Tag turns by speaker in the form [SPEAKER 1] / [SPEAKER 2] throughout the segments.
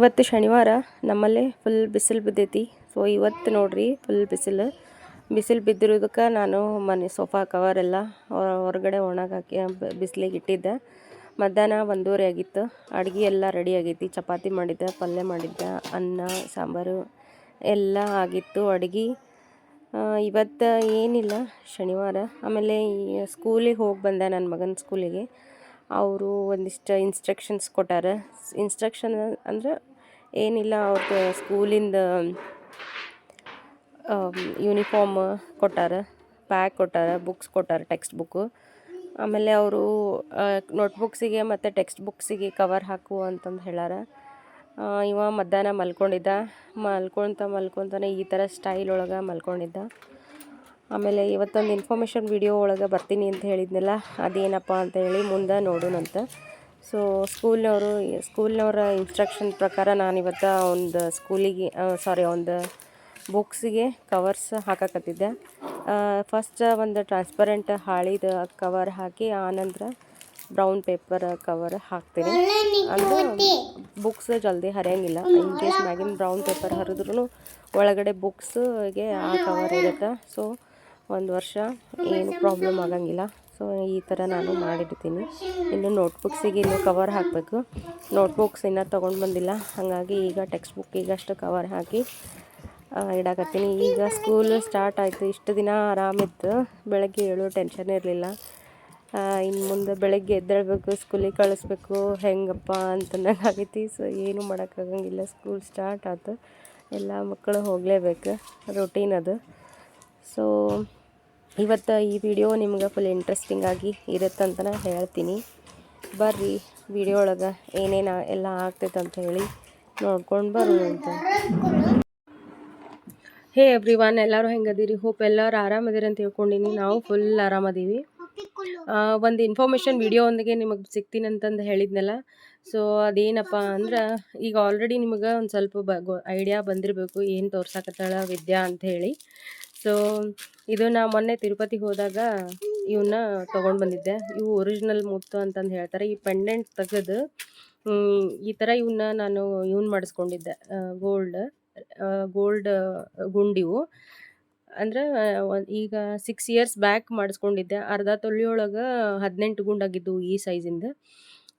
[SPEAKER 1] ಇವತ್ತು ಶನಿವಾರ ನಮ್ಮಲ್ಲೇ ಫುಲ್ ಬಿಸಿಲು ಬಿದ್ದೈತಿ. ಸೊ ಇವತ್ತು ನೋಡ್ರಿ ಫುಲ್ ಬಿಸಿಲು. ಬಿಸಿಲು ಬಿದ್ದಿರೋದಕ್ಕೆ ನಾನು ಮನೆ ಸೋಫಾ ಕವರ್ ಹೊರ- ಹೊರಗಡೆ ಒಣಗಾಕಿ ಬಿಸಿಲಿಗೆ ಇಟ್ಟಿದ್ದೆ. ಮಧ್ಯಾಹ್ನ ಒಂದೂವರೆ ಆಗಿತ್ತು. ಅಡುಗೆ ಎಲ್ಲ ರೆಡಿ ಆಗೈತಿ. ಚಪಾತಿ ಮಾಡಿದ್ದೆ, ಪಲ್ಯ ಮಾಡಿದ್ದೆ, ಅನ್ನ, ಸಾಂಬಾರು ಎಲ್ಲ ಆಗಿತ್ತು ಅಡುಗೆ. ಇವತ್ತು ಏನಿಲ್ಲ ಶನಿವಾರ. ಆಮೇಲೆ ಸ್ಕೂಲಿಗೆ ಹೋಗಿ ಬಂದೆ ನನ್ನ ಮಗನ ಸ್ಕೂಲಿಗೆ ಅವರು ಒಂದಿಷ್ಟು ಇನ್ಸ್ಟ್ರಕ್ಷನ್ಸ್ ಕೊಟ್ಟಾರ. ಇನ್ಸ್ಟ್ರಕ್ಷನ್ ಅಂದ್ರೆ ಏನಿಲ್ಲ ಅವ್ರದ್ದು ಸ್ಕೂಲಿಂದ ಯೂನಿಫಾರ್ಮ್ ಕೊಟ್ಟಾರ ಬ್ಯಾಗ್ ಕೊಟ್ಟಾರ ಬುಕ್ಸ್ ಕೊಟ್ಟಾರ ಟೆಕ್ಸ್ಟ್ ಬುಕ್ಕು ಆಮೇಲೆ ಅವರು ನೋಟ್ಬುಕ್ಸಿಗೆ ಮತ್ತು ಟೆಕ್ಸ್ಟ್ ಬುಕ್ಸಿಗೆ ಕವರ್ ಹಾಕು ಅಂತಂದು ಹೇಳಾರ. ಇವ ಮಧ್ಯಾಹ್ನ ಮಲ್ಕೊಂಡಿದ್ದ. ಮಲ್ಕೊತ ಮಲ್ಕೊತಾನೆ ಈ ಥರ ಸ್ಟೈಲ್ ಒಳಗೆ ಮಲ್ಕೊಂಡಿದ್ದ. ಆಮೇಲೆ ಇವತ್ತೊಂದು ಇನ್ಫಾರ್ಮೇಷನ್ ವಿಡಿಯೋ ಒಳಗೆ ಬರ್ತೀನಿ ಅಂತ ಹೇಳಿದ್ನಲ್ಲ, ಅದೇನಪ್ಪ ಅಂತ ಹೇಳಿ ಮುಂದೆ ನೋಡೋಣಂತ. ಸೊ ಸ್ಕೂಲ್ನವರು ಸ್ಕೂಲ್ನವರ ಇನ್ಸ್ಟ್ರಕ್ಷನ್ ಪ್ರಕಾರ ನಾನು ಇವತ್ತು ಒಂದು ಸ್ಕೂಲಿಗೆ ಸಾರಿ ಒಂದು ಬುಕ್ಸಿಗೆ ಕವರ್ಸ್ ಹಾಕಕತ್ತಿದ್ದೆ. ಫಸ್ಟ್ ಒಂದು ಟ್ರಾನ್ಸ್ಪರೆಂಟ್ ಹಾಳಿದ ಕವರ್ ಹಾಕಿ, ಆನಂತರ ಬ್ರೌನ್ ಪೇಪರ್ ಕವರ್ ಹಾಕ್ತೀನಿ. ಅಂದ್ರೆ ಬುಕ್ಸ್ ಜಲ್ದಿ ಹರಿಯಂಗಿಲ್ಲ. ಇನ್ ಕೇಸ್ ಮ್ಯಾಗಿನ ಬ್ರೌನ್ ಪೇಪರ್ ಹರಿದ್ರೂ ಒಳಗಡೆ ಬುಕ್ಸ್ಗೆ ಆ ಕವರ್ ಇರುತ್ತೆ. ಸೊ ಒಂದು ವರ್ಷ ಏನು ಪ್ರಾಬ್ಲಮ್ ಆಗಂಗಿಲ್ಲ. ಸೊ, ಈ ಥರ ನಾನು ಮಾಡಿಡ್ತೀನಿ ಇನ್ನು ನೋಟ್ಬುಕ್ಸಿಗೆ ಇನ್ನು ಕವರ್ ಹಾಕಬೇಕು. ನೋಟ್ಬುಕ್ಸ್ ಇನ್ನೂ ತೊಗೊಂಡು ಬಂದಿಲ್ಲ. ಹಾಗಾಗಿ ಈಗ ಟೆಕ್ಸ್ಟ್ ಬುಕ್ಕಿಗೆ ಅಷ್ಟು ಕವರ್ ಹಾಕಿ ಇಡಾಕತ್ತೀನಿ. ಈಗ ಸ್ಕೂಲ್ ಸ್ಟಾರ್ಟ್ ಆಯಿತು. ಇಷ್ಟು ದಿನ ಆರಾಮಿತ್ತು. ಬೆಳಗ್ಗೆ ಏಳು ಟೆನ್ಷನ್ ಇರಲಿಲ್ಲ. ಇನ್ನು ಮುಂದೆ ಬೆಳಗ್ಗೆ ಎದ್ದೇಳಬೇಕು ಸ್ಕೂಲಿಗೆ ಕಳಿಸ್ಬೇಕು. ಹೆಂಗಪ್ಪ ಅಂತಂದಂಗೆ ಆಗೈತಿ ಸೊ, ಏನು ಮಾಡೋಕ್ಕಾಗಂಗಿಲ್ಲ ಸ್ಕೂಲ್ ಸ್ಟಾರ್ಟ್ ಆಯ್ತು ಎಲ್ಲ ಮಕ್ಕಳು ಹೋಗಲೇಬೇಕು. ರೊಟೀನ್ ಅದು. ಸೊ ಇವತ್ತು ಈ ವಿಡಿಯೋ ನಿಮ್ಗೆ ಫುಲ್ ಇಂಟ್ರೆಸ್ಟಿಂಗ್ ಆಗಿ ಇರುತ್ತಂತ ಹೇಳ್ತೀನಿ. ಬರ್ರಿ ವಿಡಿಯೋ ಒಳಗೆ ಏನೇನು ಎಲ್ಲ ಆಗ್ತೈತೆ ಅಂತ ಹೇಳಿ ನೋಡ್ಕೊಂಡು ಬರೋಣ ಅಂತ. ಹೇ ಎವ್ರಿ ಒನ್ ಎಲ್ಲರೂ ಹೆಂಗದೀರಿ? ಹೋಪ್ ಎಲ್ಲರೂ ಆರಾಮದಿರಿ ಅಂತ ಹೇಳ್ಕೊಂಡಿನಿ. ನಾವು ಫುಲ್ ಆರಾಮದೀವಿ. ಒಂದು ಇನ್ಫಾರ್ಮೇಷನ್ ವಿಡಿಯೋ ಒಂದಿಗೆ ನಿಮಗೆ ಸಿಗ್ತೀನಿ ಅಂತಂದು ಹೇಳಿದ್ನಲ್ಲ. ಸೊ ಅದೇನಪ್ಪ ಅಂದ್ರೆ, ಈಗ ಆಲ್ರೆಡಿ ನಿಮಗೆ ಒಂದು ಸ್ವಲ್ಪ ಬ ಐಡಿಯಾ ಬಂದಿರಬೇಕು. ಏನು ತೋರ್ಸಕತ್ತಾಳ ವಿದ್ಯಾ ಅಂತ ಹೇಳಿ. ಸೊ ಇದು ನಾ ಮೊನ್ನೆ ತಿರುಪತಿ ಹೋದಾಗ ಇವನ್ನ ತೊಗೊಂಡು ಬಂದಿದ್ದೆ. ಇವು ಒರಿಜಿನಲ್ ಮುತ್ತು ಅಂತಂದು ಹೇಳ್ತಾರೆ. ಈ ಪೆಂಡೆಂಟ್ ತೆಗೆದು ಈ ಥರ ಇವನ್ನ ನಾನು ಇವ್ನ ಮಾಡಿಸ್ಕೊಂಡಿದ್ದೆ. ಗೋಲ್ಡ್ ಗೋಲ್ಡ್ ಗುಂಡಿವು ಅಂದ್ರೆ ಈಗ ಸಿಕ್ಸ್ ಇಯರ್ಸ್ ಬ್ಯಾಕ್ ಮಾಡಿಸ್ಕೊಂಡಿದ್ದೆ. ಅರ್ಧ ತೊಲಿಯೊಳಗೆ ಹದಿನೆಂಟು ಗುಂಡಾಗಿದ್ದು ಈ ಸೈಜಿಂದ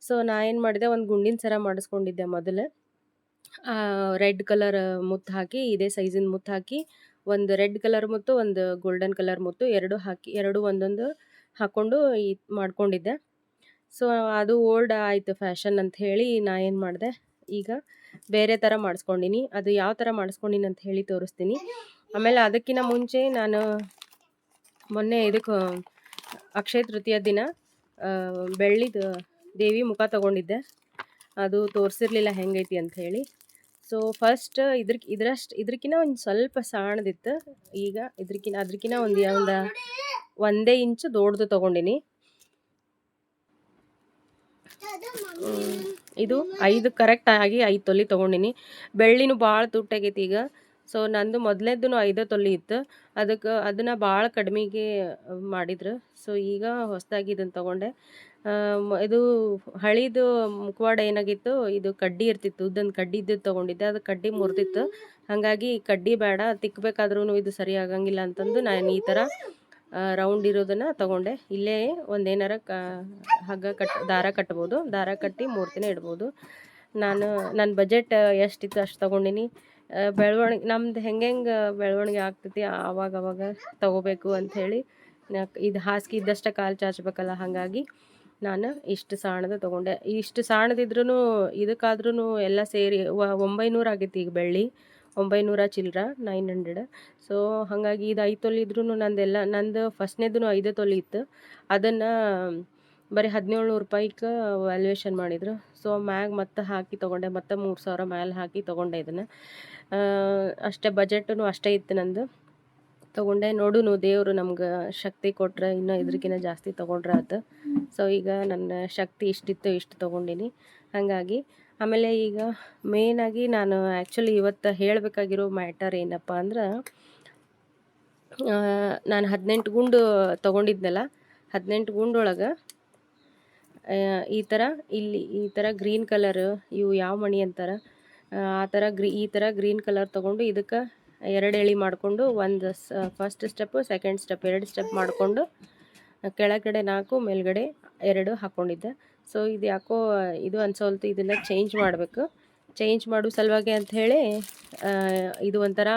[SPEAKER 1] ಸೊ ನಾ ಏನು ಮಾಡಿದೆ, ಒಂದು ಗುಂಡಿನ ಸರ ಮಾಡಿಸ್ಕೊಂಡಿದ್ದೆ ಮೊದಲು. ರೆಡ್ ಕಲರ್ ಮುತ್ತು ಹಾಕಿ, ಇದೇ ಸೈಜಿನ ಮುತ್ತು ಹಾಕಿ ಒಂದು ರೆಡ್ ಕಲರ್ ಮುತ್ತು, ಒಂದು ಗೋಲ್ಡನ್ ಕಲರ್ ಮುತ್ತು ಎರಡು ಹಾಕಿ, ಎರಡು ಒಂದೊಂದು ಹಾಕ್ಕೊಂಡು ಈ ಮಾಡ್ಕೊಂಡಿದ್ದೆ. ಸೊ ಅದು ಓಲ್ಡ್ ಆಯಿತು ಫ್ಯಾಷನ್ ಅಂತ ಹೇಳಿ ನಾ ಏನು ಮಾಡಿದೆ, ಈಗ ಬೇರೆ ಥರ ಮಾಡಿಸ್ಕೊಂಡಿನಿ. ಅದು ಯಾವ ಥರ ಮಾಡಿಸ್ಕೊಂಡಿನಿ ಅಂತ ಹೇಳಿ ತೋರಿಸ್ತೀನಿ. ಆಮೇಲೆ ಅದಕ್ಕಿಂತ ಮುಂಚೆ ನಾನು ಮೊನ್ನೆ ಇದಕ್ಕೆ ಅಕ್ಷಯ ತೃತೀಯ ದಿನ ಬೆಳ್ಳಿದು ದೇವಿ ಮುಖ ತಗೊಂಡಿದ್ದೆ. ಅದು ತೋರಿಸಿರ್ಲಿಲ್ಲ ಹೆಂಗೈತಿ ಅಂತ ಹೇಳಿ. ಸೊ ಫಸ್ಟ್ ಇದ್ರ ಇದ್ರಷ್ಟು, ಇದ್ರಕಿನ್ನ ಒಂದು ಸ್ವಲ್ಪ ಸಣ್ಣದಿತ್ತು. ಈಗ ಇದ್ರಕಿನ್ನ, ಅದ್ರಕಿನ್ನ ಒಂದು ಒಂದು ಒಂದೇ ಇಂಚು ದೊಡ್ಡದು ತೊಗೊಂಡಿನಿ. ಇದು ಐದು ಕರೆಕ್ಟ್ ಆಗಿ ಐದು ತೊಲಿ ತೊಗೊಂಡಿನಿ. ಬೆಳ್ಳಿನೂ ಭಾಳ ತುಟ್ಟಾಗೈತಿ ಈಗ. ಸೊ ನಂದು ಮೊದಲೇದ್ದು ಐದೇ ತೊಲಿ ಇತ್ತು. ಅದಕ್ಕೆ, ಅದನ್ನು ಭಾಳ ಕಡಿಮೆಗೆ ಮಾಡಿದ್ರು. ಸೊ ಈಗ ಹೊಸದಾಗಿ ಇದನ್ನು ತೊಗೊಂಡೆ. ಇದು ಹಳಿದು ಮುಖವಾಡ ಏನಾಗಿತ್ತು? ಇದು ಕಡ್ಡಿ ಇರ್ತಿತ್ತು ಉದ್ದೊಂದು ಕಡ್ಡಿ ಇದ್ದು ತೊಗೊಂಡಿದ್ದೆ, ಅದು ಕಡ್ಡಿ ಮುರಿದಿತ್ತು. ಹಾಗಾಗಿ ಕಡ್ಡಿ ಬೇಡ ತಿಕ್ಕಬೇಕಾದ್ರೂ ಇದು ಸರಿ ಆಗಂಗಿಲ್ಲ ಅಂತಂದು ನಾನು ಈ ಥರ ರೌಂಡ್ ಇರೋದನ್ನು ತಗೊಂಡೆ. ಇಲ್ಲೇ ಒಂದೇನಾರ ಕ, ಹಗ್ಗ ಕಟ್, ದಾರ ಕಟ್ಬೋದು. ದಾರ ಕಟ್ಟಿ ಮೂರ್ತಿನ ಇಡ್ಬೋದು. ನಾನು ನನ್ನ ಬಜೆಟ್ ಎಷ್ಟಿತ್ತು ಅಷ್ಟು ತೊಗೊಂಡಿನಿ. ಬೆಳವಣಿಗೆ, ನಮ್ದು ಹೆಂಗೆ ಹೆಂಗೆ ಬೆಳವಣಿಗೆ ಆಗ್ತೈತಿ ಆವಾಗ ಅವಾಗ ತೊಗೋಬೇಕು ಅಂಥೇಳಿ ಇದು ಹಾಸಿಗೆ ಇದ್ದಷ್ಟೇ ಕಾಲು ಚಾಚಬೇಕಲ್ಲ, ಹಾಗಾಗಿ. ನಾನು ಇಷ್ಟು ಸಾಣದ ತೊಗೊಂಡೆ. ಇಷ್ಟು ಸಾಣದಿದ್ರೂ ಇದಕ್ಕಾದ್ರೂ ಎಲ್ಲ ಸೇರಿ ವ- ಒಂಬೈನೂರು ಆಗೈತಿ ಈಗ ಬೆಳ್ಳಿ. ಒಂಬೈನೂರ ಚಿಲ್ಲರ ನೈನ್ ಹಂಡ್ರೆಡ್. ಸೊ, ಹಾಗಾಗಿ ಇದು ಐದು ತೊಲಿ ಇದ್ರೂ ನಂದೆಲ್ಲ, ನಂದು ಫಸ್ಟ್ನೇದು ಐದು ತೊಲಿ ಇತ್ತು. ಅದನ್ನು ಬರೀ ಹದಿನೇಳು ನೂರು ರೂಪಾಯಿಗೆ ವ್ಯಾಲ್ಯೂಯೇಷನ್ ಮಾಡಿದರು. ಸೊ, ಮ್ಯಾಗ ಮತ್ತೆ ಹಾಕಿ ತೊಗೊಂಡೆ. ಮತ್ತೆ ಮೂರು ಸಾವಿರ ಮ್ಯಾಲೆ ಹಾಕಿ ತೊಗೊಂಡೆ ಇದನ್ನು. ಅಷ್ಟೇ ಬಜೆಟೂ ಅಷ್ಟೇ ಇತ್ತು ನಂದು. ತೊಗೊಂಡೆ. ನೋಡುನು ದೇವರು ನಮ್ಗೆ ಶಕ್ತಿ ಕೊಟ್ರೆ, ಇನ್ನೂ ಇದ್ರಕ್ಕಿಂತ ಜಾಸ್ತಿ ತೊಗೊಂಡ್ರೆ ಆತು. ಸೊ ಈಗ ನನ್ನ ಶಕ್ತಿ ಇಷ್ಟಿತ್ತು, ಇಷ್ಟು ತೊಗೊಂಡಿನಿ. ಹಾಗಾಗಿ, ಆಮೇಲೆ ಈಗ ಮೇಯ್ನಾಗಿ ನಾನು ಆ್ಯಕ್ಚುಲಿ ಇವತ್ತು ಹೇಳಬೇಕಾಗಿರೋ ಮ್ಯಾಟರ್ ಏನಪ್ಪ ಅಂದ್ರೆ ನಾನು ಹದಿನೆಂಟು ಗುಂಡು ತೊಗೊಂಡಿದ್ನಲ್ಲ, ಹದಿನೆಂಟು ಗುಂಡೊಳಗೆ ಈ ಥರ ಇಲ್ಲಿ, ಈ ಥರ ಗ್ರೀನ್ ಕಲರ್ ಇವು ಯಾವ ಮಣಿ ಅಂತಾರೆ, ಆ ಥರ ಗ್ರೀ, ಈ ಥರ ಗ್ರೀನ್ ಕಲರ್ ತೊಗೊಂಡು ಇದಕ್ಕೆ ಎರಡು ಎಳೆ ಮಾಡಿಕೊಂಡು ಒಂದು ಫಸ್ಟ್ ಸ್ಟೆಪ್ಪು ಸೆಕೆಂಡ್ ಸ್ಟೆಪ್ ಎರಡು ಸ್ಟೆಪ್ ಮಾಡಿಕೊಂಡು ಕೆಳಗಡೆ ನಾಲ್ಕು, ಮೇಲ್ಗಡೆ ಎರಡು ಹಾಕ್ಕೊಂಡಿದ್ದೆ ಸೊ ಇದು ಯಾಕೋ, ಇದು ಅನ್ಸೋಲ್ತು, ಇದನ್ನು ಚೇಂಜ್ ಮಾಡಬೇಕು. ಚೇಂಜ್ ಮಾಡೋ ಸಲುವಾಗಿ ಅಂಥೇಳಿ ಇದು ಒಂಥರ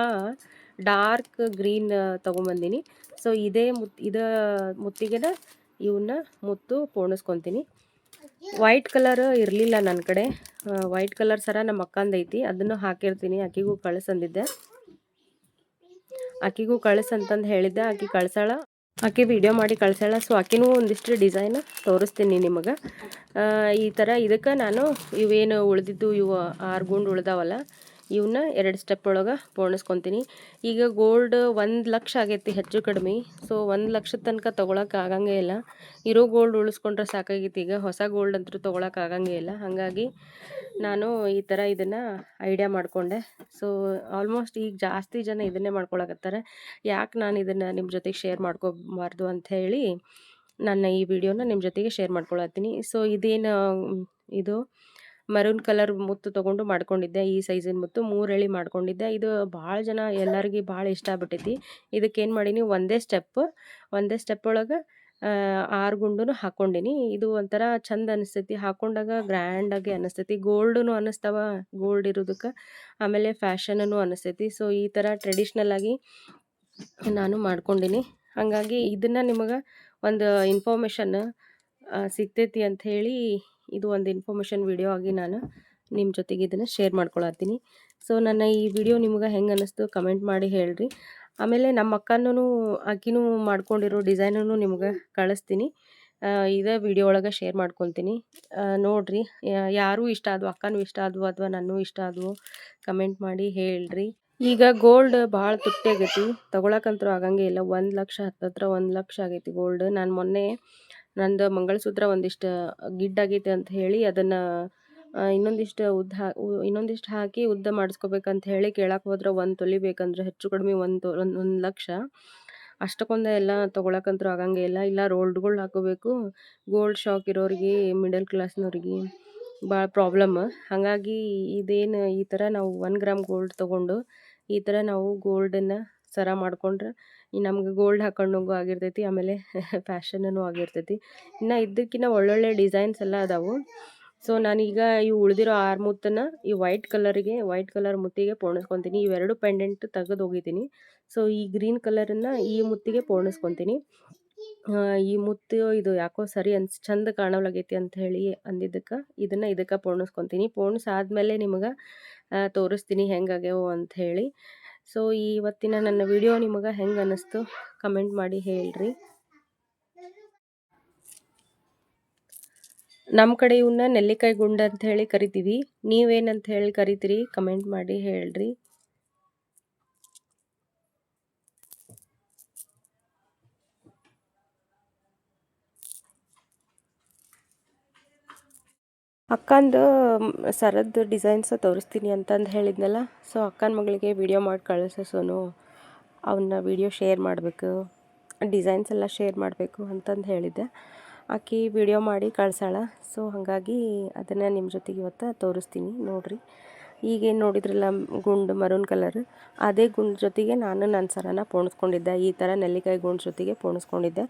[SPEAKER 1] ಡಾರ್ಕ್ ಗ್ರೀನ್ ತೊಗೊಂಬಂದಿನಿ. ಸೊ ಇದೇ ಮುತ್, ಇದ ಮುತ್ತಿಗೆನ ಇವನ್ನ ಮುತ್ತು ಪೋಣಿಸ್ಕೊತೀನಿ. ವೈಟ್ ಕಲರ್ ಇರಲಿಲ್ಲ ನನ್ನ ಕಡೆ. ವೈಟ್ ಕಲರ್ ಸರ ನಮ್ಮ ಅಕ್ಕಂದೈತಿ ಅದನ್ನು ಹಾಕಿರ್ತೀನಿ. ಆಕಿಗೂ ಕಳಿಸಂದಿದ್ದೆ. ಆಕಿಗೂ ಕಳಿಸಂತಂದು ಹೇಳಿದ್ದೆ. ಆಕಿ ಕಳ್ಸಾಳ ಆಕೆ ವಿಡಿಯೋ ಮಾಡಿ ಕಳ್ಸಾಳ ಸೊ ಆಕಿನೂ ಒಂದಿಷ್ಟು ಡಿಸೈನ್ ತೋರಿಸ್ತೀನಿ ನಿಮಗೆ. ಈ ಥರ ಇದಕ್ಕೆ ನಾನು ಇವೇನು ಉಳಿದಿದ್ದು, ಇವು ಆರು ಗುಂಡು ಉಳ್ದಾವಲ್ಲ ಇವನ್ನ ಎರಡು ಸ್ಟೆಪ್ ಒಳಗೆ ಪೋಣಿಸ್ಕೊತೀನಿ. ಈಗ ಗೋಲ್ಡ್ ಒಂದು ಲಕ್ಷ ಆಗೈತಿ ಹೆಚ್ಚು ಕಡಿಮೆ. ಸೊ ಒಂದು ಲಕ್ಷದ ತನಕ ತೊಗೊಳಕ್ಕೆ ಆಗಂಗೇ ಇಲ್ಲ. ಇರೋ ಗೋಲ್ಡ್ ಉಳಿಸ್ಕೊಂಡ್ರೆ ಸಾಕಾಗೈತಿ. ಈಗ ಹೊಸ ಗೋಲ್ಡ್ ಅಂತೂ ತೊಗೊಳಕ್ಕೆ ಆಗಂಗೇ ಇಲ್ಲ. ಹಾಗಾಗಿ ನಾನು ಈ ಥರ ಇದನ್ನು ಐಡಿಯಾ ಮಾಡಿಕೊಂಡೆ. ಸೊ ಆಲ್ಮೋಸ್ಟ್ ಈಗ ಜಾಸ್ತಿ ಜನ ಇದನ್ನೇ ಮಾಡ್ಕೊಳಕತ್ತಾರೆ. ಯಾಕೆ ನಾನು ಇದನ್ನು ನಿಮ್ಮ ಜೊತೆಗೆ ಶೇರ್ ಮಾಡ್ಕೋಬಾರ್ದು ಹೇಳಿ ನನ್ನ ಈ ವಿಡಿಯೋನ ನಿಮ್ಮ ಜೊತೆಗೆ ಶೇರ್ ಮಾಡ್ಕೊಳತ್ತೀನಿ. ಸೊ ಇದೇನು, ಇದು ಮರೂನ್ ಕಲರ್ ಮುತ್ತು ತೊಗೊಂಡು ಮಾಡ್ಕೊಂಡಿದ್ದೆ, ಈ ಸೈಜಿನ ಮುತ್ತು. ಮೂರು ಎಳೆ ಮಾಡ್ಕೊಂಡಿದ್ದೆ. ಇದು ಭಾಳ ಜನ ಎಲ್ಲರಿಗೆ ಭಾಳ ಇಷ್ಟ ಆಗ್ಬಿಟ್ಟೈತಿ. ಇದಕ್ಕೇನು ಮಾಡೀನಿ, ಒಂದೇ ಸ್ಟೆಪ್ ಒಂದೇ ಸ್ಟೆಪ್ ಒಳಗೆ ಆರು ಗುಂಡು ಹಾಕ್ಕೊಂಡಿನಿ ಇದು ಒಂಥರ ಚಂದ ಅನಿಸ್ತೈತಿ. ಹಾಕೊಂಡಾಗ ಗ್ರ್ಯಾಂಡಾಗಿ ಅನಿಸ್ತೈತಿ. ಗೋಲ್ಡೂ ಅನ್ನಿಸ್ತಾವ, ಗೋಲ್ಡ್ ಇರೋದಕ್ಕೆ. ಆಮೇಲೆ ಫ್ಯಾಷನೂ ಅನಿಸ್ತೈತಿ. ಸೊ ಈ ಥರ ಟ್ರೆಡಿಷ್ನಲ್ ಆಗಿ ನಾನು ಮಾಡ್ಕೊಂಡಿನಿ. ಹಾಗಾಗಿ ಇದನ್ನು ನಿಮಗೆ ಒಂದು ಇನ್ಫಾರ್ಮೇಷನ್ ಸಿಗ್ತೈತಿ ಅಂಥೇಳಿ ಇದು ಒಂದು ಇನ್ಫಾರ್ಮೇಷನ್ ವಿಡಿಯೋ ಆಗಿ ನಾನು ನಿಮ್ಮ ಜೊತೆಗೆ ಇದನ್ನು ಶೇರ್ ಮಾಡ್ಕೊಳತ್ತೀನಿ. ಸೊ ನನ್ನ ಈ ವಿಡಿಯೋ ನಿಮ್ಗೆ ಹೆಂಗೆ ಅನ್ನಿಸ್ತು ಕಮೆಂಟ್ ಮಾಡಿ ಹೇಳ್ರಿ. ಆಮೇಲೆ ನಮ್ಮ ಅಕ್ಕನೂ ಅಕ್ಕಿನೂ ಮಾಡ್ಕೊಂಡಿರೋ ಡಿಸೈನೂ ನಿಮ್ಗೆ ಕಳಿಸ್ತೀನಿ. ಇದೇ ವಿಡಿಯೋ ಒಳಗೆ ಶೇರ್ ಮಾಡ್ಕೊತೀನಿ. ನೋಡಿರಿ ಯಾರೂ ಇಷ್ಟ ಆದವು, ಅಕ್ಕನೂ ಇಷ್ಟ ಆದವು ಅಥವಾ ನನ್ನೂ ಇಷ್ಟ ಆದವು ಕಮೆಂಟ್ ಮಾಡಿ ಹೇಳ್ರಿ. ಈಗ ಗೋಲ್ಡ್ ಭಾಳ ತುಟ್ಟಿ ಆಗೈತಿ. ಆಗಂಗೇ ಆಗಂಗೆ ಇಲ್ಲ. ಒಂದು ಲಕ್ಷ ಹತ್ತತ್ರ ಒಂದು ಲಕ್ಷ ಆಗೈತಿ ಗೋಲ್ಡ್ ನಾನು ಮೊನ್ನೆ ನಂದು ಮಂಗಳಸೂತ್ರ ಒಂದಿಷ್ಟು ಗಿಡ್ಡಾಗೈತೆ ಅಂತ ಹೇಳಿ ಅದನ್ನು ಇನ್ನೊಂದಿಷ್ಟು ಉದ್ದ ಇನ್ನೊಂದಿಷ್ಟು ಹಾಕಿ ಉದ್ದ ಮಾಡಿಸ್ಕೋಬೇಕಂತ ಹೇಳಿ ಕೇಳಕ್ಕೆ ಹೋದ್ರೆ ಒಂದು ತೊಲಿ ಬೇಕಂದ್ರೆ ಹೆಚ್ಚು ಕಡಿಮೆ ಒಂದು ಒಂದು ಒಂದು ಲಕ್ಷ. ಅಷ್ಟಕ್ಕೊಂದು ಎಲ್ಲ ತೊಗೊಳಕ್ಕಂತೂ ಆಗಂಗೆ ಇಲ್ಲ. ಇಲ್ಲ ರೋಲ್ಡ್ಗಳು ಹಾಕೋಬೇಕು. ಗೋಲ್ಡ್ ಶಾಕ್ ಇರೋರಿಗೆ, ಮಿಡಲ್ ಕ್ಲಾಸ್ನವ್ರಿಗೆ ಭಾಳ ಪ್ರಾಬ್ಲಮ್. ಹಾಗಾಗಿ ಇದೇನು ಈ ಥರ ನಾವು ಒನ್ ಗ್ರಾಮ್ ಗೋಲ್ಡ್ ತೊಗೊಂಡು ಈ ಥರ ನಾವು ಗೋಲ್ಡನ್ನು ಸರ ಮಾಡ್ಕೊಂಡ್ರೆ ಈ ನಮ್ಗೆ ಗೋಲ್ಡ್ ಹಾಕೊಂಡಂಗೂ ಆಗಿರ್ತೈತಿ, ಆಮೇಲೆ ಫ್ಯಾಷನೂ ಆಗಿರ್ತೈತಿ. ಇನ್ನು ಇದಕ್ಕಿಂತ ಒಳ್ಳೊಳ್ಳೆ ಡಿಸೈನ್ಸ್ ಎಲ್ಲ ಅದಾವು. ಸೊ, ನಾನೀಗ ಈ ಉಳಿದಿರೋ ಆರು ಮುತ್ತನ್ನು ಈ ವೈಟ್ ಕಲರಿಗೆ, ವೈಟ್ ಕಲರ್ ಮುತ್ತಿಗೆ ಪೋಣಿಸ್ಕೊತೀನಿ. ಇವೆರಡು ಪೆಂಡೆಂಟ್ ತೆಗೆದು ಹೋಗಿದ್ದೀನಿ. ಸೊ, ಈ ಗ್ರೀನ್ ಕಲರನ್ನು ಈ ಮುತ್ತಿಗೆ ಪೋಣಿಸ್ಕೊತೀನಿ. ಈ ಮುತ್ತು ಇದು ಯಾಕೋ ಸರಿ ಅನ್ಸ್, ಚಂದ ಕಾಣಲಾಗೈತಿ ಅಂತ ಹೇಳಿ ಅಂದಿದ್ದಕ್ಕೆ ಇದನ್ನು ಇದಕ್ಕೆ ಪೋಣಿಸ್ಕೊತೀನಿ. ಪೋಣಿಸಾದ್ಮೇಲೆ ನಿಮಗೆ ತೋರಿಸ್ತೀನಿ ಹೆಂಗಾಗ್ಯಾವು ಅಂತ ಹೇಳಿ. ಸೊ ಇವತ್ತಿನ ನನ್ನ ವಿಡಿಯೋ ನಿಮಗೆ ಹೆಂಗೆ ಅನ್ನಿಸ್ತು ಕಮೆಂಟ್ ಮಾಡಿ ಹೇಳ್ರಿ. ನಮ್ಮ ಕಡೆ ಇವನ್ನ ನೆಲ್ಲಿಕಾಯಿ ಗುಂಡ ಅಂತ ಹೇಳಿ ಕರಿತೀವಿ. ನೀವೇನಂತ ಹೇಳಿ ಕರಿತೀರಿ ಕಮೆಂಟ್ ಮಾಡಿ ಹೇಳ್ರಿ. ಅಕ್ಕಂದು ಸರದ್ದು ಡಿಸೈನ್ಸ್ ತೋರಿಸ್ತೀನಿ ಅಂತಂದು ಹೇಳಿದ್ನಲ್ಲ ಸೊ ಅಕ್ಕನ ಮಗಳಿಗೆ ವಿಡಿಯೋ ಮಾಡಿ ಕಳಿಸೋ ಸೋನು. ಅವನ್ನ ವಿಡಿಯೋ ಶೇರ್ ಮಾಡಬೇಕು ಡಿಸೈನ್ಸ್ ಎಲ್ಲ ಶೇರ್ ಮಾಡಬೇಕು ಅಂತಂದು ಹೇಳಿದ್ದೆ. ಆಕಿ ವಿಡಿಯೋ ಮಾಡಿ ಕಳ್ಸಾಳ ಸೊ ಹಾಗಾಗಿ ಅದನ್ನು ನಿಮ್ಮ ಜೊತೆಗೆ ಇವತ್ತು ತೋರಿಸ್ತೀನಿ, ನೋಡಿರಿ. ಈಗೇನು ನೋಡಿದ್ರಲ್ಲ, ಗುಂಡು, ಮರೂನ್ ಕಲರ್? ಅದೇ ಗುಂಡು ಜೊತೆಗೆ ನಾನು ನನ್ನ ಸರನ ಪೋಣಿಸ್ಕೊಂಡಿದ್ದೆ. ಈ ಥರ ನೆಲ್ಲಿಕಾಯಿ ಗುಂಡು ಜೊತೆಗೆ ಪೋಣಿಸ್ಕೊಂಡಿದ್ದೆ.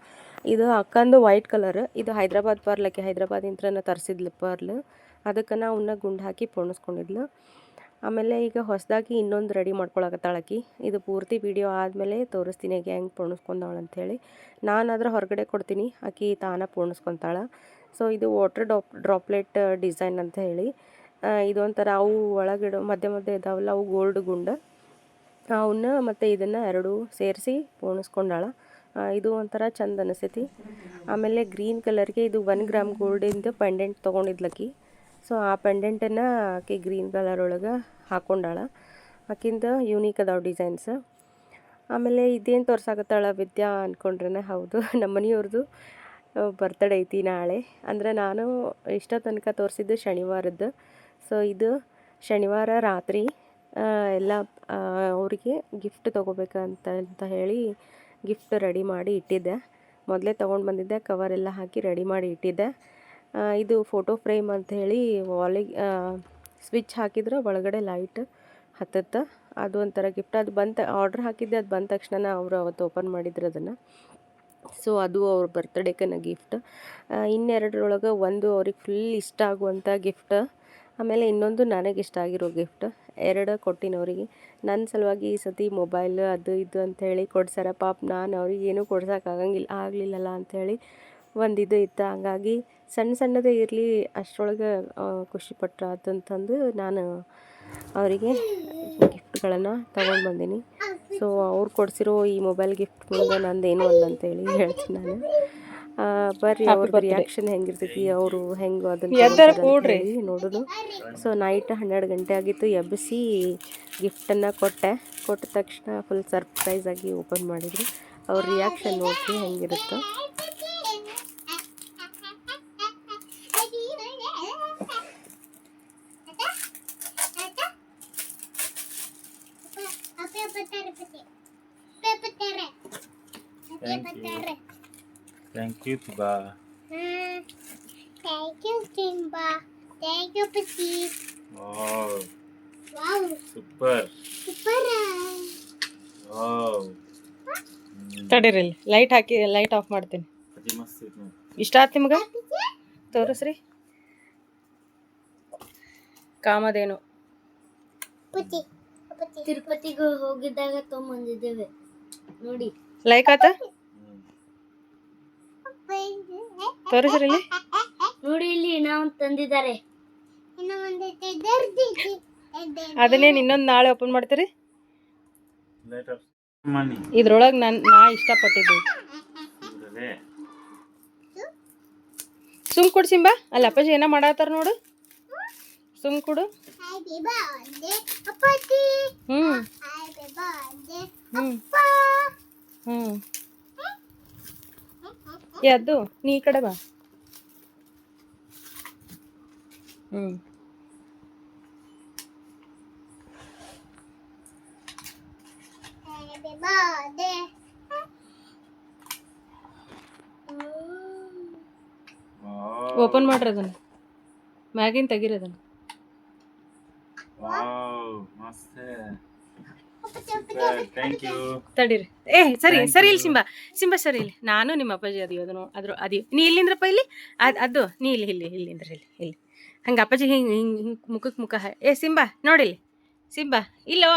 [SPEAKER 1] ಇದು ಅಕ್ಕಂದು ವೈಟ್ ಕಲರ್. ಇದು ಹೈದ್ರಾಬಾದ್ ಪರ್ಲಕ್ಕೆ ಹೈದ್ರಾಬಾದಿಂತ್ರನ ತರಿಸಿದ್ಲು ಪರ್ಲ್. ಅದಕ್ಕೆ ಅವನ್ನ ಗುಂಡು ಹಾಕಿ ಪೋಣಿಸ್ಕೊಂಡಿದ್ಲು. ಆಮೇಲೆ ಈಗ ಹೊಸದಾಗಿ ಇನ್ನೊಂದು ರೆಡಿ ಮಾಡ್ಕೊಳಕತ್ತಾಳಕಿ ಇದು ಪೂರ್ತಿ ವಿಡಿಯೋ ಆದಮೇಲೆ ತೋರಿಸ್ತೀನಿ ಆಕೆ ಹೆಂಗೆ ಪೋಣಿಸ್ಕೊಂಡವಳು ಅಂಥೇಳಿ ನಾನು ಹೊರಗಡೆ ಕೊಡ್ತೀನಿ. ಆಕಿ ತಾನ ಪೋಣಿಸ್ಕೊತಾಳೆ. ಸೊ ಇದು ವಾಟರ್ ಡ್ರಾಪ್ ಡ್ರಾಪ್ಲೆಟ್ ಡಿಸೈನ್ ಅಂತ ಹೇಳಿ. ಇದೊಂಥರ ಅವು ಒಳಗಿಡೋ, ಮಧ್ಯೆ ಮಧ್ಯೆ ಇದಾವಲ್ಲ, ಅವು ಗೋಲ್ಡ್ ಗುಂಡ. ಅವನ್ನ ಮತ್ತು ಇದನ್ನು ಎರಡೂ ಸೇರಿಸಿ ಪೋಣಿಸ್ಕೊಂಡಾಳ. ಇದು ಒಂಥರ ಚಂದ ಅನಿಸ್ತೈತಿ ಆಮೇಲೆ ಗ್ರೀನ್ ಕಲರ್ಗೆ ಇದು ಒನ್ ಗ್ರಾಮ್ ಗೋಲ್ಡಿಂದು ಪೆಂಡೆಂಟ್ ತೊಗೊಂಡಿದ್ಲಕ್ಕಿ ಸೊ, ಆ ಪೆಂಡೆಂಟನ್ನು ಆಕೆ ಗ್ರೀನ್ ಕಲರ್ ಒಳಗೆ ಹಾಕ್ಕೊಂಡಾಳ ಆಕಿಂದ ಯೂನಿಕ್ ಅದಾವ ಡಿಸೈನ್ಸ್. ಆಮೇಲೆ ಇದೇನು ತೋರ್ಸಾಕತ್ತಾಳ ವಿದ್ಯಾ ಅಂದ್ಕೊಂಡ್ರೆ ಹೌದು, ನಮ್ಮ ಮನೆಯವ್ರದ್ದು ಬರ್ತಡೇ ಐತಿ ನಾಳೆ. ಅಂದರೆ ನಾನು ಇಷ್ಟ ತನಕ ತೋರಿಸಿದ್ದು ಶನಿವಾರದ್ದು. ಸೊ ಇದು ಶನಿವಾರ ರಾತ್ರಿ ಎಲ್ಲ ಅವರಿಗೆ ಗಿಫ್ಟ್ ತೊಗೋಬೇಕಂತ, ಅಂತ ಹೇಳಿ ಗಿಫ್ಟ್ ರೆಡಿ ಮಾಡಿ ಇಟ್ಟಿದ್ದೆ. ಮೊದಲೇ ತೊಗೊಂಡು ಬಂದಿದ್ದೆ ಕವರೆಲ್ಲ ಹಾಕಿ ರೆಡಿ ಮಾಡಿ ಇಟ್ಟಿದ್ದೆ. ಇದು ಫೋಟೋ ಫ್ರೇಮ್ ಅಂತ ಹೇಳಿ ವಾಲಿಗೆ ಸ್ವಿಚ್ ಹಾಕಿದ್ರೆ ಒಳಗಡೆ ಲೈಟ್ ಹತ್ತತ್ತೆ. ಅದು ಒಂಥರ ಗಿಫ್ಟ್ ಅದು ಬಂತ ಆರ್ಡ್ರ್ ಹಾಕಿದ್ದೆ, ಅದು ಬಂದ ತಕ್ಷಣ ಅವರು ಅವತ್ತು ಓಪನ್ ಮಾಡಿದ್ರು ಅದನ್ನು. ಸೊ ಅದು ಅವ್ರ ಬರ್ತ್ಡೇಕನ ಗಿಫ್ಟ್ ಇನ್ನೆರಡರೊಳಗೆ ಒಂದು ಅವ್ರಿಗೆ ಫುಲ್ ಇಷ್ಟ ಆಗುವಂಥ ಗಿಫ್ಟ್ ಆಮೇಲೆ ಇನ್ನೊಂದು ನನಗೆ ಇಷ್ಟ ಆಗಿರೋ ಗಿಫ್ಟ್ ಎರಡು ಕೊಟ್ಟಿನವರಿಗೆ. ನನ್ನ ಸಲುವಾಗಿ ಈ ಸತಿ ಮೊಬೈಲ್ ಅದು ಇದು ಅಂಥೇಳಿ ಕೊಡ್ಸಾರ. ಪಾಪ ನಾನು ಅವ್ರಿಗೆ ಏನೂ ಕೊಡ್ಸೋಕ್ಕಾಗಂಗಿಲ್ಲ ಆಗಲಿಲ್ಲಲ್ಲ ಅಂಥೇಳಿ ಒಂದು ಇದು ಇತ್ತು. ಹಂಗಾಗಿ ಸಣ್ಣ ಸಣ್ಣದೇ ಇರಲಿ, ಅಷ್ಟರೊಳಗೆ ಖುಷಿಪಟ್ರು ಅಂತಂತಂದು ನಾನು ಅವರಿಗೆ ಗಿಫ್ಟ್ಗಳನ್ನು ತೊಗೊಂಡು ಬಂದೀನಿ. ಸೊ ಅವ್ರು ಕೊಡಿಸಿರೋ ಈ ಮೊಬೈಲ್ ಗಿಫ್ಟ್ ಮುಂದೆ ನಂದೇನು ಅಲ್ಲ ಅಂತೇಳಿ ಹೇಳ್ತೀನಿ ನಾನು. ಬರ್ರಿ ಅವ್ರ ರಿಯಾಕ್ಷನ್ ಹೆಂಗಿರ್ತೈತಿ ಅವರು ಹೆಂಗೆ ಅದನ್ನ ನೋಡೋದು. ಸೊ ನೈಟ್ ಹನ್ನೆರಡು ಗಂಟೆ ಆಗಿತ್ತು ಎಬ್ಬಿಸಿ ಗಿಫ್ಟನ್ನು ಕೊಟ್ಟೆ. ಕೊಟ್ಟ ತಕ್ಷಣ ಫುಲ್ ಸರ್ಪ್ರೈಸ್ ಆಗಿ ಓಪನ್ ಮಾಡಿದ್ರು. ಅವ್ರ ರಿಯಾಕ್ಷನ್ ನೋಡ್ರಿ ಹೆಂಗಿರುತ್ತೋ
[SPEAKER 2] Thank you. Thank you, Tiba.
[SPEAKER 3] Thank you, Simba. Thank you, Petit.
[SPEAKER 2] Wow,
[SPEAKER 3] Wow,
[SPEAKER 2] super.
[SPEAKER 3] super.
[SPEAKER 2] Wow.
[SPEAKER 1] ತಡೀರಿ ಲೈಟ್ ಹಾಕಿ ಲೈಟ್ ಆಫ್ ಮಾಡ್ತೀನಿ. ಇಷ್ಟ ಆಯ್ತು ನಿಮ್ಗೆ ತೋರಿಸ್ರಿ ಕಾಮಧೇನು
[SPEAKER 3] ತಿರುಪತಿಗೆ ಹೋಗಿದ್ದಾಗ ತೊಗೊಂಬಂದಿದ್ದೇವೆ ನೋಡಿ
[SPEAKER 1] ಲೈಕ್ ಆತ
[SPEAKER 2] ಹ್ಮ್.
[SPEAKER 1] ತೋರಿಸ್ರಿ ಇಲ್ಲಿ
[SPEAKER 3] ನೋಡಿ ಇಲ್ಲಿ ನಾವು ತಂದಿದ್ದಾರೆ.
[SPEAKER 1] ಅದನ್ನೇನು ಇನ್ನೊಂದು ನಾಳೆ ಓಪನ್ ಮಾಡ್ತೀರಿ? ಇದ್ರೊಳಗೆ ನಾನು ನಾ ಇಷ್ಟಪಟ್ಟಿದ್ದೆ. ಸುಮ್ ಕೊಡು ಸಿಂಬಾ. ಅಲ್ಲಿ ಅಪ್ಪಾಜಿ ಏನೋ ಮಾಡತ್ತಾರ ನೋಡು. ಸುಮ್ ಕೊಡು. ಹ್ಞೂ ಹ್ಞೂ ಹ್ಞೂ ಎದ್ದು ನೀ ಈ ಕಡೆ ಬಾ. ಹ್ಞೂ ಓಪನ್ ಮಾಡ್ರಿ ಅದನ್ನ. ಮ್ಯಾಗಿನ ತೆಗೀರಿ ಅದನ್ನ.
[SPEAKER 2] ವಾವ್ ಮಸ್ತ್.
[SPEAKER 1] ತಡೀರಿ. ಏ ಸರಿ ಸರಿ ಇಲ್ಲಿ ಸಿಂಬಾ. ಸಿಂಬಾ ಸರಿ ಇಲ್ಲಿ. ನಾನು ನಿಮ್ಮ ಅಪ್ಪಾಜಿ ಅದೀವಿ ಅದನ್ನು ಅದ್ರ ಅದೀವಿ ನೀ ಇಲ್ಲಿಂದ್ರಪ್ಪ ಇಲ್ಲಿ? ಅದು ಅದು ನೀ ಇಲ್ಲಿ ಇಲ್ಲಿ ಇಲ್ಲಿಂದ್ರ ಇಲ್ಲಿ ಇಲ್ಲಿ. ಹಂಗೆ ಅಪ್ಪಾಜಿ ಹಿಂಗೆ ಹಿಂಗೆ ಹಿಂಗೆ ಮುಖಕ್ಕೆ ಮುಖ ಏ ಸಿಂಬಾ ನೋಡಿಲ್ಲಿ ಸಿಂಬಾ ಇಲ್ಲೋ.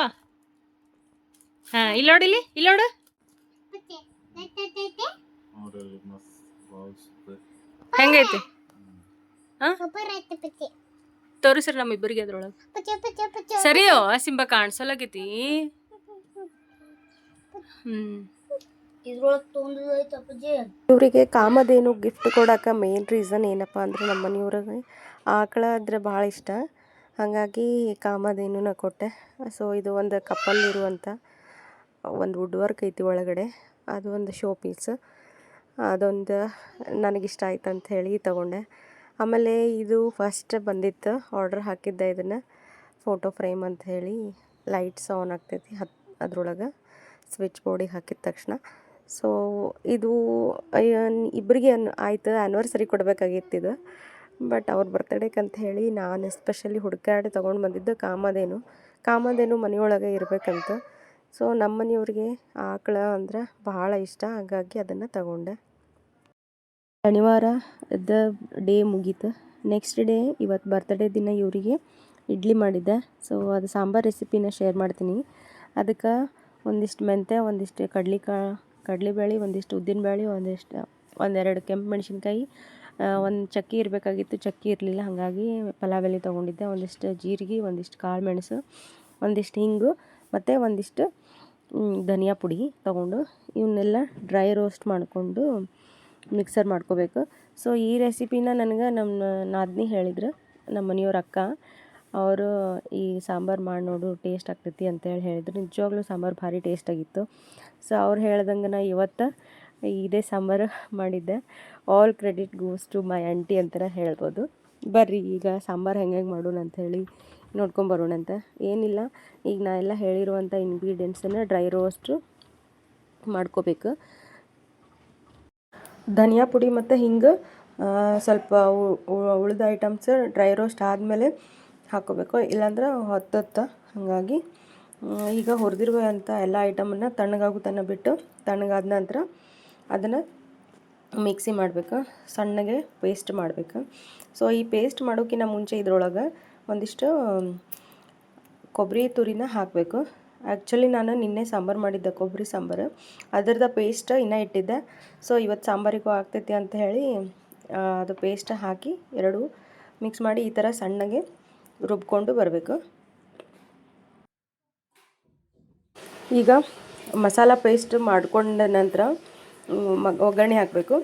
[SPEAKER 1] ಹಾಂ ಇಲ್ಲಿ ನೋಡಿಲ್ಲಿ ಇಲ್ಲಿ ನೋಡು. ಹೆಂಗೈತೆ? ತೋರಿಸ್ರಿ ನಮ್ಮಿಬ್ಬರಿಗೆ ಅದ್ರೊಳಗೆ. ಸರಿಯೋ ಸಿಂಬಾ ಕಾಣಿಸೋಲಾಗೈತಿ. ಇವರಿಗೆ ಕಾಮಧೇನು ಗಿಫ್ಟ್ ಕೊಡೋಕೆ ಮೇನ್ ರೀಸನ್ ಏನಪ್ಪ ಅಂದ್ರೆ ನಮ್ಮ ಮನೆಯವ್ರಿಗೆ ಆಕಳ ಅಂದರೆ ಭಾಳ ಇಷ್ಟ. ಹಾಗಾಗಿ ನಾ ಕೊಟ್ಟೆ. ಸೊ ಇದು ಒಂದು ಕಪ್ಪಲ್ ಇರುವಂಥ ಒಂದು ವುಡ್ ವರ್ಕ್ ಐತಿ ಒಳಗಡೆ. ಅದು ಒಂದು ಶೋ ಪೀಸ್ ಅದೊಂದು ನನಗಿಷ್ಟ ಆಯ್ತು ಅಂತ ಹೇಳಿ ತಗೊಂಡೆ. ಆಮೇಲೆ ಇದು ಫಸ್ಟ್ ಬಂದಿತ್ತು. ಆರ್ಡ್ರ್ ಹಾಕಿದ್ದೆ ಇದನ್ನು. ಫೋಟೋ ಫ್ರೇಮ್ ಅಂತ ಹೇಳಿ ಲೈಟ್ಸ್ ಆನ್ ಆಗ್ತೈತಿ ಹತ್ ಅದ್ರೊಳಗೆ. ಸ್ವಿಚ್ ಬೋರ್ಡಿಗೆ ಹಾಕಿದ ತಕ್ಷಣ. ಸೊ ಇದು ಇಬ್ಬರಿಗೆ ಅನ್, ಆಯ್ತು ಆ್ಯನಿವರ್ಸರಿ ಕೊಡಬೇಕಾಗಿತ್ತಿದು ಬಟ್ ಅವ್ರ ಬರ್ತಡೇಗೆ ಅಂತ ಹೇಳಿ ನಾನು ಎಸ್ಪೆಷಲಿ ಹುಡುಕಾಡಿ ತೊಗೊಂಡು ಬಂದಿದ್ದು ಕಾಮಧೇನು. ಕಾಮಧೇನು ಮನೆಯೊಳಗೆ ಇರಬೇಕಂತ. ಸೊ ನಮ್ಮ ಮನೆಯವ್ರಿಗೆ ಆಕಳ ಅಂದ್ರೆ ಭಾಳ ಇಷ್ಟ. ಹಾಗಾಗಿ ಅದನ್ನು ತಗೊಂಡೆ. ಶನಿವಾರ ಇದ್ದ ಡೇ ಮುಗೀತು. ನೆಕ್ಸ್ಟ್ ಡೇ ಇವತ್ತು ಬರ್ತಡೇ ದಿನ ಇವರಿಗೆ ಇಡ್ಲಿ ಮಾಡಿದ್ದೆ. ಸೊ ಅದು ಸಾಂಬಾರು ರೆಸಿಪಿನ ಶೇರ್ ಮಾಡ್ತೀನಿ. ಅದಕ್ಕೆ ಒಂದಿಷ್ಟು ಮೆಂತ್ಯ, ಒಂದಿಷ್ಟು ಕಡ್ಲಿಕಾಳು ಕಡಲೆಬೇಳೆ ಒಂದಿಷ್ಟು ಉದ್ದಿನ ಬೇಳೆ ಒಂದಿಷ್ಟು, ಒಂದೆರಡು ಕೆಂಪು ಮೆಣಸಿನ್ಕಾಯಿ ಒಂದು ಚಕ್ಕಿ ಇರಬೇಕಾಗಿತ್ತು, ಚಕ್ಕಿ ಇರಲಿಲ್ಲ, ಹಾಗಾಗಿ ಪಲಾವ್ ಎಲೆ ತೊಗೊಂಡಿದ್ದೆ. ಒಂದಿಷ್ಟು ಜೀರಿಗೆ, ಒಂದಿಷ್ಟು ಕಾಳು ಮೆಣಸು, ಒಂದಿಷ್ಟು ಹಿಂಗು, ಮತ್ತು ಒಂದಿಷ್ಟು ಧನಿಯಾ ಪುಡಿ ತೊಗೊಂಡು ಇವನ್ನೆಲ್ಲ ಡ್ರೈ ರೋಸ್ಟ್ ಮಾಡಿಕೊಂಡು ಮಿಕ್ಸರ್ ಮಾಡ್ಕೋಬೇಕು. ಸೊ, ಈ ರೆಸಿಪಿನ ನನಗೆ ನಮ್ಮ ನಾದಿನಿ ಹೇಳಿದ್ರು, ನಮ್ಮ ಮನೆಯವ್ರ ಅಕ್ಕ. ಅವರು, ಈ ಸಾಂಬಾರು ಮಾಡಿ ನೋಡು, ಟೇಸ್ಟ್ ಆಗ್ತೈತಿ ಅಂತೇಳಿ ಹೇಳಿದ್ರು. ನಿಜವಾಗ್ಲೂ ಸಾಂಬಾರು ಭಾರಿ ಟೇಸ್ಟ್ ಆಗಿತ್ತು. ಸೊ, ಅವ್ರು ಹೇಳ್ದಂಗೆ ನಾ ಇವತ್ತು ಇದೇ ಸಾಂಬಾರು ಮಾಡಿದ್ದೆ. All credit goes to my aunty ಅಂತಲೇ ಹೇಳ್ಬೋದು. ಬರ್ರಿ, ಈಗ ಸಾಂಬಾರು ಹೆಂಗೆ ಹೆಂಗೆ ಮಾಡೋಣ ಅಂಥೇಳಿ ನೋಡ್ಕೊಂಬರೋಣಂತ ಏನಿಲ್ಲ, ಈಗ ನಾ ಎಲ್ಲ ಹೇಳಿರುವಂಥ ಇಂಗ್ರೀಡಿಯೆಂಟ್ಸನ್ನು ಡ್ರೈ ರೋಸ್ಟು ಮಾಡ್ಕೋಬೇಕು. ಧನಿಯಾ ಪುಡಿ ಮತ್ತು ಹಿಂಗೆ ಸ್ವಲ್ಪ ಉಳಿದ ಐಟಮ್ಸ್ ಡ್ರೈ ರೋಸ್ಟ್ ಆದಮೇಲೆ ಹಾಕ್ಕೋಬೇಕು ಇಲ್ಲಾಂದ್ರೆ ಹೊತ್ತತ್ತ. ಹಾಗಾಗಿ ಈಗ ಹುರಿದಿರುವಂಥ ಎಲ್ಲ ಐಟಮನ್ನು ತಣ್ಣಗಾಗೋ ಬಿಟ್ಟು, ತಣ್ಣಗಾದ ನಂತರ ಅದನ್ನು ಮಿಕ್ಸಿ ಮಾಡಬೇಕು. ಸಣ್ಣಗೆ ಪೇಸ್ಟ್ ಮಾಡಬೇಕು. ಸೊ ಈ ಪೇಸ್ಟ್ ಮಾಡೋಕ್ಕಿಂತ ಮುಂಚೆ ಇದ್ರೊಳಗೆ ಒಂದಿಷ್ಟು ಕೊಬ್ಬರಿ ತುರಿನ ಹಾಕಬೇಕು. ಆ್ಯಕ್ಚುಲಿ ನಾನು ನಿನ್ನೆ ಸಾಂಬಾರು ಮಾಡಿದ್ದೆ ಕೊಬ್ಬರಿ ಸಾಂಬಾರು. ಅದರದ ಪೇಸ್ಟ್ ಇನ್ನೂ ಇಟ್ಟಿದ್ದೆ. ಸೊ ಇವತ್ತು ಸಾಂಬಾರಿಗೂ ಆಗ್ತೈತಿ ಅಂತ ಹೇಳಿ ಅದು ಪೇಸ್ಟ್ ಹಾಕಿ ಎರಡು ಮಿಕ್ಸ್ ಮಾಡಿ ಈ ಥರ ಸಣ್ಣಗೆ ರುಬ್ಕೊಂಡು ಬರಬೇಕು. ಈಗ ಮಸಾಲ ಪೇಸ್ಟ್ ಮಾಡ್ಕೊಂಡ ನಂತರ ಒಗ್ಗರಣೆ ಹಾಕಬೇಕು.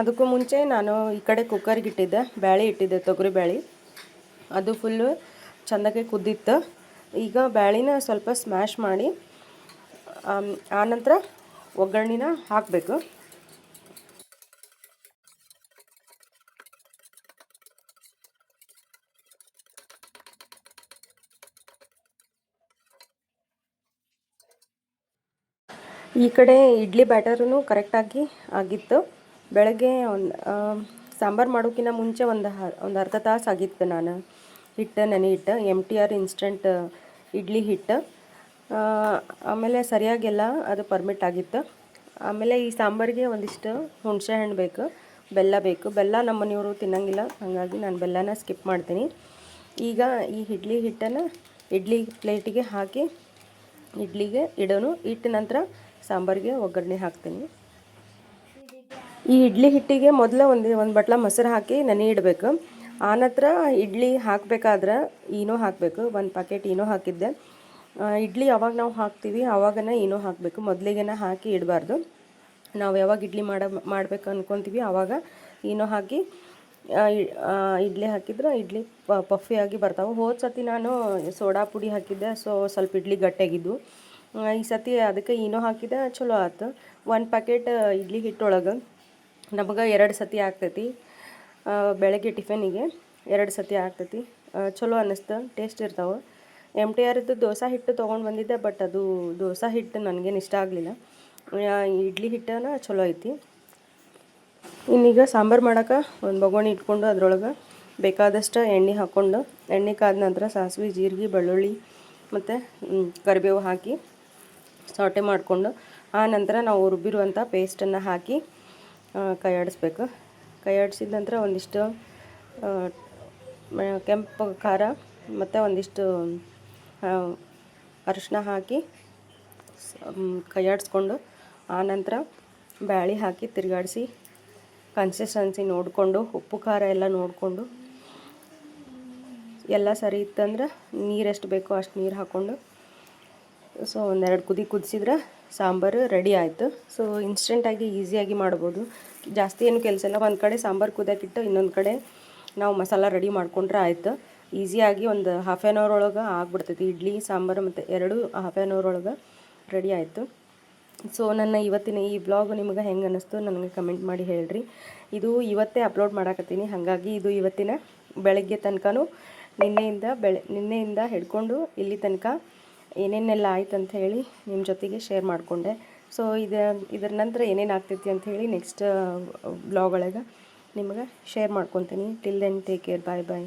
[SPEAKER 1] ಅದಕ್ಕೂ ಮುಂಚೆ ನಾನು ಈ ಕಡೆ ಕುಕ್ಕರ್ಗೆ ಇಟ್ಟಿದ್ದೆ, ಬ್ಯಾಳಿ ಇಟ್ಟಿದ್ದೆ, ತೊಗರಿ ಬ್ಯಾಳೆ. ಅದು ಫುಲ್ಲು ಚೆಂದಾಗೆ ಕುದ್ದಿತ್ತು. ಈಗ ಬ್ಯಾಳಿನ ಸ್ವಲ್ಪ ಸ್ಮ್ಯಾಶ್ ಮಾಡಿ ಆನಂತರ ಒಗ್ಗರಣೆನ ಹಾಕಬೇಕು. ಈ ಕಡೆ ಇಡ್ಲಿ ಬ್ಯಾಟರೂ ಕರೆಕ್ಟಾಗಿ ಆಗಿತ್ತು. ಬೆಳಗ್ಗೆ ಒಂದು ಸಾಂಬಾರು ಮಾಡೋಕ್ಕಿಂತ ಮುಂಚೆ ಒಂದು ಒಂದು ಅರ್ಧ ತಾಸು ಆಗಿತ್ತು ನಾನು. ಹಿಟ್ಟು, ನೆನೆ ಹಿಟ್ಟು ಎಂ ಟಿ ಆರ್ ಇನ್ಸ್ಟಂಟ್ ಇಡ್ಲಿ ಹಿಟ್ಟು. ಆಮೇಲೆ ಸರಿಯಾಗೆಲ್ಲ ಅದು ಪರ್ಮಿಟ್ ಆಗಿತ್ತು. ಆಮೇಲೆ ಈ ಸಾಂಬಾರಿಗೆ ಒಂದಿಷ್ಟು ಹುಣಸೆ ಹಣ್ಣು ಬೇಕು, ಬೆಲ್ಲ ಬೇಕು. ಬೆಲ್ಲ ನಮ್ಮ ಮನೆಯವರು ತಿನ್ನಂಗಿಲ್ಲ, ಹಾಗಾಗಿ ನಾನು ಬೆಲ್ಲನ ಸ್ಕಿಪ್ ಮಾಡ್ತೀನಿ. ಈಗ ಈ ಇಡ್ಲಿ ಹಿಟ್ಟನ್ನು ಇಡ್ಲಿ ಪ್ಲೇಟಿಗೆ ಹಾಕಿ, ಇಡ್ಲಿಗೆ ಇಡೋನು. ಇಟ್ಟ ನಂತರ ಸಾಂಬಾರಿಗೆ ಒಗ್ಗರಣೆ ಹಾಕ್ತೀನಿ. ಈ ಇಡ್ಲಿ ಹಿಟ್ಟಿಗೆ ಮೊದಲು ಒಂದು ಒಂದು ಬಟ್ಲ ಮೊಸರು ಹಾಕಿ ನೆನೆ ಇಡಬೇಕು. ಆನಂತರ ಇಡ್ಲಿ ಹಾಕಬೇಕಾದ್ರೆ ಏನೋ ಹಾಕಬೇಕು. ಒಂದು ಪ್ಯಾಕೆಟ್ ಏನೋ ಹಾಕಿದ್ದೆ. ಇಡ್ಲಿ ಯಾವಾಗ ನಾವು ಹಾಕ್ತೀವಿ ಆವಾಗನ ಏನೋ ಹಾಕಬೇಕು. ಮೊದಲಿಗೆನ ಹಾಕಿ ಇಡಬಾರ್ದು. ನಾವು ಯಾವಾಗ ಇಡ್ಲಿ ಮಾಡ, ಮಾಡಬೇಕು ಅಂದ್ಕೊತೀವಿ ಆವಾಗ ಏನೋ ಹಾಕಿ ಇಡ್ಲಿ ಹಾಕಿದ್ರೆ ಇಡ್ಲಿ ಪಫಿಯಾಗಿ ಬರ್ತಾವೆ. ಹೋದ ಸರ್ತಿ ನಾನು ಸೋಡಾ ಪುಡಿ ಹಾಕಿದ್ದೆ, ಸೊ ಸ್ವಲ್ಪ ಇಡ್ಲಿ ಗಟ್ಟಿಯಾಗಿದ್ದು. ಈ ಸತಿ ಅದಕ್ಕೆ ಏನೋ ಹಾಕಿದೆ, ಚಲೋ ಆಯ್ತು ಒಂದು ಪ್ಯಾಕೆಟ್ ಇಡ್ಲಿ ಹಿಟ್ಟೊಳಗೆ. ನಮಗೆ ಎರಡು ಸತಿ ಆಗ್ತೈತಿ. ಬೆಳಗ್ಗೆ ಟಿಫಿನಿಗೆ ಎರಡು ಸತಿ ಆಗ್ತೈತಿ. ಚಲೋ ಅನ್ನಿಸ್ತು, ಟೇಸ್ಟ್ ಇರ್ತಾವೆ. ಎಂ ಟಿ ಆರ್ದು ದೋಸೆ ಹಿಟ್ಟು ತೊಗೊಂಡು ಬಂದಿದ್ದೆ, ಬಟ್ ಅದು ದೋಸೆ ಹಿಟ್ಟು ನನಗೇನು ಇಷ್ಟ ಆಗಲಿಲ್ಲ. ಇಡ್ಲಿ ಹಿಟ್ಟನ ಚಲೋ ಐತಿ. ಇನ್ನೀಗ ಸಾಂಬಾರು ಮಾಡೋಕೆ ಒಂದು ಬಗೋಣಿ ಇಟ್ಕೊಂಡು ಅದರೊಳಗೆ ಬೇಕಾದಷ್ಟು ಎಣ್ಣೆ ಹಾಕ್ಕೊಂಡು ಎಣ್ಣೆ ಕಾದ ನಂತರ ಸಾಸಿವೆ, ಜೀರಿಗೆ, ಬೆಳ್ಳುಳ್ಳಿ ಮತ್ತು ಕರಿಬೇವು ಹಾಕಿ ಸೌಟೆ ಮಾಡಿಕೊಂಡು, ಆ ನಂತರ ನಾವು ರುಬ್ಬಿರುವಂಥ ಪೇಸ್ಟನ್ನು ಹಾಕಿ ಕೈಯಾಡಿಸ್ಬೇಕು. ಕೈ ಆಡಿಸ್ಬೇಕು ಕೈ ಆಡಿಸಿದ ನಂತರ ಒಂದಿಷ್ಟು ಕೆಂಪು ಖಾರ ಮತ್ತು ಒಂದಿಷ್ಟು ಅರಿಶಿನ ಹಾಕಿ ಕೈಯಾಡಿಸ್ಕೊಂಡು ಆನಂತರ ಬ್ಯಾಳಿ ಹಾಕಿ ತಿರುಗಾಡಿಸಿ ಕನ್ಸಿಸ್ಟೆನ್ಸಿ ನೋಡಿಕೊಂಡು, ಉಪ್ಪು ಖಾರ ಎಲ್ಲ ನೋಡಿಕೊಂಡು, ಎಲ್ಲ ಸರಿ ಇತ್ತಂದ್ರೆ ನೀರು ಎಷ್ಟು ಬೇಕೋ ಅಷ್ಟು ನೀರು ಹಾಕ್ಕೊಂಡು ಸೊ ಒಂದೆರಡು ಕುದಿ ಕುದಿಸಿದ್ರೆ ಸಾಂಬಾರು ರೆಡಿ ಆಯಿತು. ಸೊ ಇನ್ಸ್ಟೆಂಟಾಗಿ ಈಸಿಯಾಗಿ ಮಾಡ್ಬೋದು. ಜಾಸ್ತಿ ಏನು ಕೆಲಸ ಇಲ್ಲ. ಒಂದು ಕಡೆ ಸಾಂಬಾರು ಕುದಿಯಾಕಿಟ್ಟು ಇನ್ನೊಂದು ಕಡೆ ನಾವು ಮಸಾಲ ರೆಡಿ ಮಾಡ್ಕೊಂಡ್ರೆ ಆಯಿತು. ಈಸಿಯಾಗಿ ಒಂದು ಹಾಫ್ ಆ್ಯನ್ ಅವರ್ ಒಳಗೆ ಆಗ್ಬಿಡ್ತೈತಿ. ಇಡ್ಲಿ, ಸಾಂಬಾರು ಮತ್ತು ಎರಡು ಹಾಫ್ ಆ್ಯನ್ ಅವರ್ ಒಳಗೆ ರೆಡಿ ಆಯಿತು. ಸೊ ನನ್ನ ಇವತ್ತಿನ ಈ ಬ್ಲಾಗ್ ನಿಮಗೆ ಹೆಂಗೆ ಅನ್ನಿಸ್ತು ನನಗೆ ಕಮೆಂಟ್ ಮಾಡಿ ಹೇಳ್ರಿ. ಇದು ಇವತ್ತೇ ಅಪ್ಲೋಡ್ ಮಾಡಾಕತ್ತೀನಿ. ಹಾಗಾಗಿ ಇದು ಇವತ್ತಿನ ಬೆಳಗ್ಗೆ ತನಕನೂ ನಿನ್ನೆಯಿಂದ ಬೆಳೆ ನಿನ್ನೆಯಿಂದ ಹಿಡ್ಕೊಂಡು ಇಲ್ಲಿ ತನಕ ಏನೇನೆಲ್ಲ ಆಯ್ತು ಅಂತ ಹೇಳಿ ನಿಮ್ಮ ಜೊತೆಗೆ ಶೇರ್ ಮಾಡಿಕೊಂಡೆ. ಸೊ ಇದು, ಇದರ ನಂತರ ಏನೇನು ಆಗ್ತೈತಿ ಅಂತ ಹೇಳಿ ನೆಕ್ಸ್ಟ್ ಬ್ಲಾಗ್ ಒಳಗೆ ನಿಮಗೆ ಶೇರ್ ಮಾಡ್ಕೊತೀನಿ. Till then take care bye bye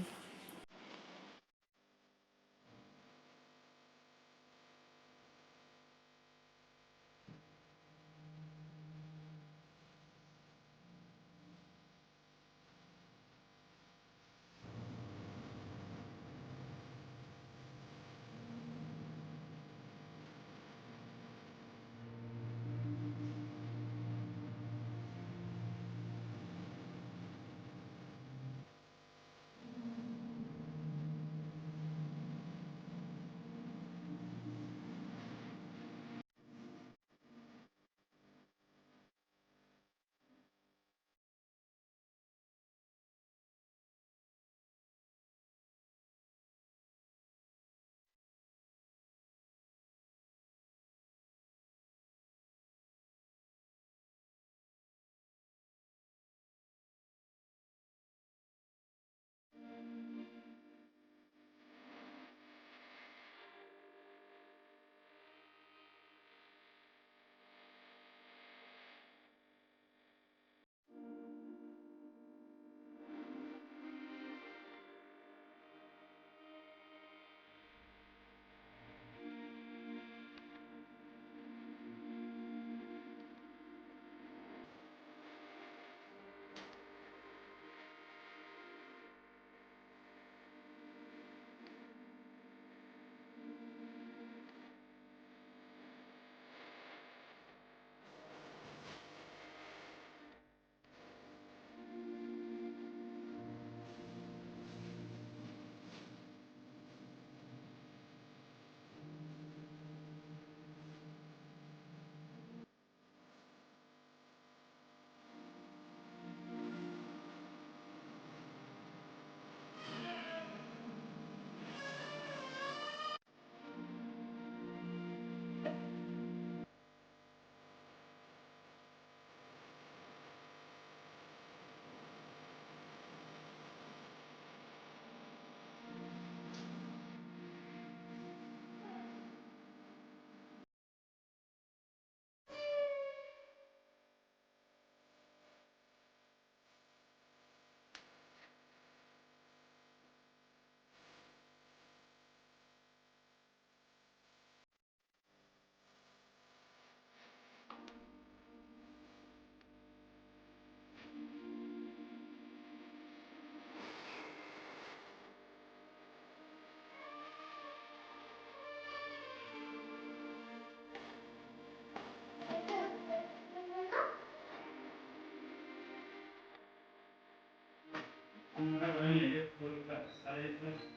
[SPEAKER 2] Thank you.